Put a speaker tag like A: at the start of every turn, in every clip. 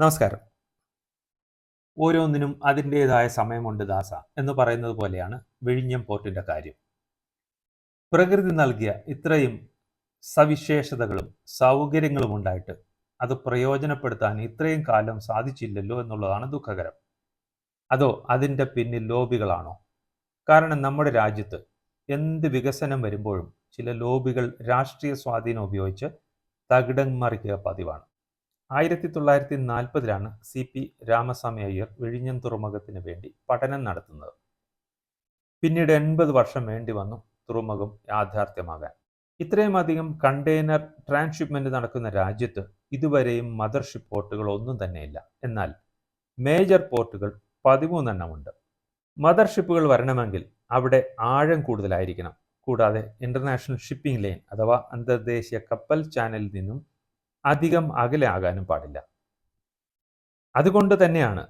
A: നമസ്കാരം. ഓരോന്നിനും അതിന്റെതായ സമയമുണ്ട് ദാസ എന്ന് പറയുന്നത് പോലെയാണ് വിഴിഞ്ഞം പോർട്ടിന്റെ കാര്യം. പ്രകൃതി നൽകിയ ഇത്രയും സവിശേഷതകളും സൗകര്യങ്ങളും ഉണ്ടായിട്ട് അത് പ്രയോജനപ്പെടുത്താൻ ഇത്രയും കാലം സാധിച്ചില്ലല്ലോ എന്നുള്ളതാണ് ദുഃഖകരം. അതോ അതിന്റെ പിന്നിൽ ലോബികളാണോ? കാരണം നമ്മുടെ രാജ്യത്ത് എന്ത് വികസനം വരുമ്പോഴും ചില ലോബികൾ രാഷ്ട്രീയ സ്വാധീനം ഉപയോഗിച്ച് തകിടം മറിക്കുക പതിവാണ്. ആയിരത്തി തൊള്ളായിരത്തി നാൽപ്പതിലാണ് സി പി രാമസ്വാമി അയ്യർ വിഴിഞ്ഞം തുറമുഖത്തിന് വേണ്ടി പഠനം നടത്തുന്നത്. പിന്നീട് എൺപത് വർഷം വേണ്ടി വന്നു തുറമുഖം യാഥാർത്ഥ്യമാകാൻ. ഇത്രയും അധികം കണ്ടെയ്നർ ട്രാൻസ്ഷിപ്മെന്റ് നടക്കുന്ന രാജ്യത്ത് ഇതുവരെയും മദർഷിപ്പ് പോർട്ടുകൾ ഒന്നും തന്നെയില്ല എന്നാൽ മേജർ പോർട്ടുകൾ പതിമൂന്നെണ്ണമുണ്ട് മദർഷിപ്പുകൾ വരണമെങ്കിൽ അവിടെ ആഴം കൂടുതലായിരിക്കണം. കൂടാതെ ഇന്റർനാഷണൽ ഷിപ്പിംഗ് ലൈൻ അഥവാ അന്തർദേശീയ കപ്പൽ ചാനലിൽ നിന്നും അധികം അകലെ ആകാനും പാടില്ല. അതുകൊണ്ട് തന്നെയാണ്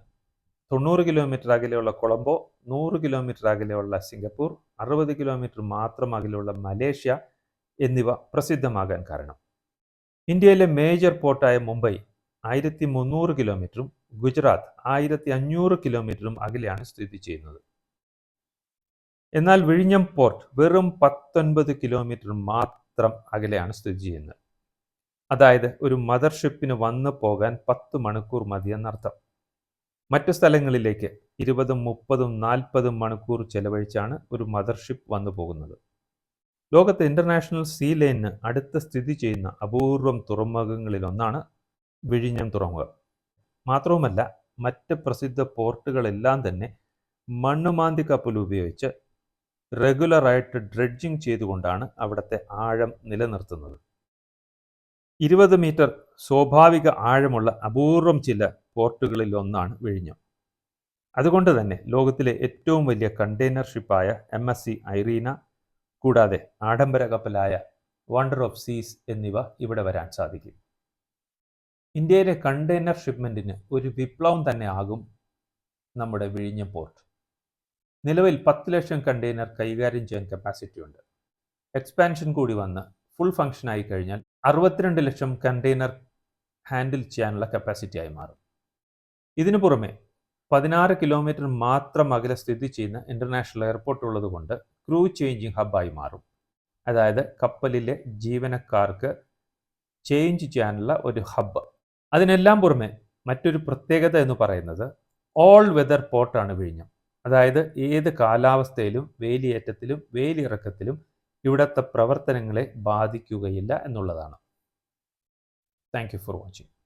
A: തൊണ്ണൂറ് കിലോമീറ്റർ അകലെയുള്ള കൊളംബോ നൂറ് കിലോമീറ്റർ അകലെയുള്ള സിംഗപ്പൂർ അറുപത് കിലോമീറ്റർ മാത്രം അകലെയുള്ള മലേഷ്യ എന്നിവ പ്രസിദ്ധമാകാൻ കാരണം. ഇന്ത്യയിലെ മേജർ പോർട്ടായ മുംബൈ ആയിരത്തി മുന്നൂറ് കിലോമീറ്ററും ഗുജറാത്ത് ആയിരത്തി അഞ്ഞൂറ് കിലോമീറ്ററും അകലെയാണ് സ്ഥിതി ചെയ്യുന്നത്. എന്നാൽ വിഴിഞ്ഞം പോർട്ട് വെറും പത്തൊൻപത് കിലോമീറ്റർ മാത്രം അകലെയാണ് സ്ഥിതി ചെയ്യുന്നത്. അതായത് ഒരു മദർഷിപ്പിന് വന്നു പോകാൻ പത്ത് മണിക്കൂർ മതിയെന്നർത്ഥം മറ്റു സ്ഥലങ്ങളിലേക്ക് ഇരുപതും മുപ്പതും നാൽപ്പതും മണിക്കൂർ ചെലവഴിച്ചാണ് ഒരു മദർഷിപ്പ് വന്നു പോകുന്നത്. ലോകത്തെ ഇന്റർനാഷണൽ സീ ലൈനിന് അടുത്ത് സ്ഥിതി ചെയ്യുന്ന അപൂർവം തുറമുഖങ്ങളിലൊന്നാണ് വിഴിഞ്ഞം തുറമുഖം. മാത്രവുമല്ല മറ്റ് പ്രസിദ്ധ പോർട്ടുകളെല്ലാം തന്നെ മണ്ണുമാന്തി കപ്പൽ ഉപയോഗിച്ച് റെഗുലറായിട്ട് ഡ്രെഡ്ജിംഗ് ചെയ്തുകൊണ്ടാണ് അവിടുത്തെ ആഴം നിലനിർത്തുന്നത്. ഇരുപത് മീറ്റർ സ്വാഭാവിക ആഴമുള്ള അപൂർവം ചില പോർട്ടുകളിൽ ഒന്നാണ് വിഴിഞ്ഞം. അതുകൊണ്ട് തന്നെ ലോകത്തിലെ ഏറ്റവും വലിയ കണ്ടെയ്നർ ഷിപ്പായ എം എസ് സി ഐറീന കൂടാതെ ആഡംബര കപ്പലായ വണ്ടർ ഓഫ് സീസ് എന്നിവ ഇവിടെ വരാൻ സാധിക്കും. ഇന്ത്യയിലെ കണ്ടെയ്നർ ഷിപ്മെന്റിന് ഒരു വിപ്ലവം തന്നെ ആകും നമ്മുടെ വിഴിഞ്ഞം പോർട്ട്. നിലവിൽ പത്ത് ലക്ഷം കണ്ടെയ്നർ കൈകാര്യം ചെയ്യാൻ കപ്പാസിറ്റി ഉണ്ട്. എക്സ്പാൻഷൻ കൂടി വന്ന് ഫുൾ ഫങ്ഷൻ ആയി കഴിഞ്ഞാൽ അറുപത്തിരണ്ട് ലക്ഷം കണ്ടെയ്നർ ഹാൻഡിൽ ചെയ്യാനുള്ള കപ്പാസിറ്റി ആയി മാറും. ഇതിനു പുറമെ പതിനാറ് കിലോമീറ്റർ മാത്രം അകലെ സ്ഥിതി ചെയ്യുന്ന ഇന്റർനാഷണൽ എയർപോർട്ട് ഉള്ളതുകൊണ്ട് ക്രൂ ചേഞ്ചിങ് ഹബ്ബായി മാറും. അതായത് കപ്പലിലെ ജീവനക്കാർക്ക് ചേഞ്ച് ചെയ്യാനുള്ള ഒരു ഹബ്ബ് അതിനെല്ലാം പുറമെ മറ്റൊരു പ്രത്യേകത എന്ന് പറയുന്നത് ഓൾ വെതർ പോർട്ടാണ് വിഴിഞ്ഞം. അതായത് ഏത് കാലാവസ്ഥയിലും വേലിയേറ്റത്തിലും വേലിയിറക്കത്തിലും ഇവിടുത്തെ പ്രവർത്തനങ്ങളെ ബാധിക്കുകയില്ല എന്നുള്ളതാണ്. Thank for watching